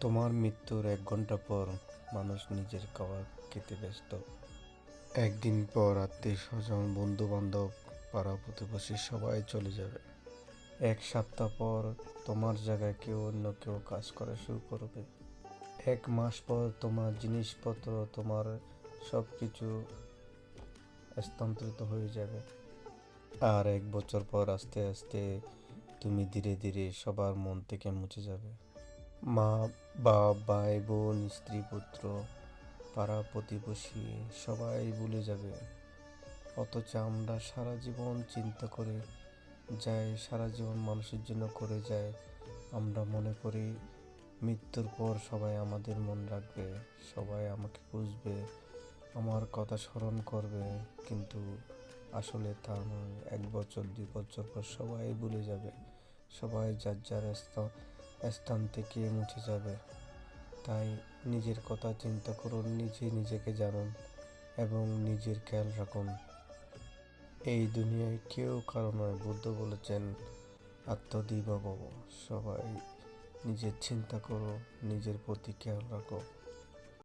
তোমার মৃত্যুর এক ঘণ্টা পর মানুষ নিজের খাবার খেতে ব্যস্ত। একদিন পর আত্মীয় স্বজন বন্ধু বান্ধব পাড়া প্রতিবেশী সবাই চলে যাবে। এক সপ্তাহ পর তোমার জায়গায় কেউ অন্য কেউ কাজ করা শুরু করবে। এক মাস পর তোমার জিনিসপত্র, তোমার সব কিছু স্থানান্তরিত হয়ে যাবে। আর এক বছর পর আস্তে আস্তে তুমি ধীরে ধীরে সবার মন থেকে মুছে যাবে। মা বা ভাই বোন স্ত্রী পুত্র পাড়া প্রতিবেশী, সবাই ভুলে যাবে। অথচ আমরা সারা জীবন চিন্তা করে যাই, সারা জীবন মানুষের জন্য করে যায় আমরা মনে করি মৃত্যুর পর সবাই আমাদের মন রাখবে, সবাই আমাকে বুঝবে আমার কথা স্মরণ করবে। কিন্তু আসলে তা নয়, এক বছর, দুই বছর পর সবাই ভুলে যাবে। সবাই যার যার স্থান স্থান থেকে মুছে যাবে। তাই নিজের কথা চিন্তা করুন, নিজে নিজেকে জানুন এবং নিজের খেয়াল রাখুন। এই দুনিয়ায় কেউ কারও নয়, বুদ্ধ বলেছেন আত্মদিবাব সবাই নিজের চিন্তা করো, নিজের প্রতি খেয়াল রাখো।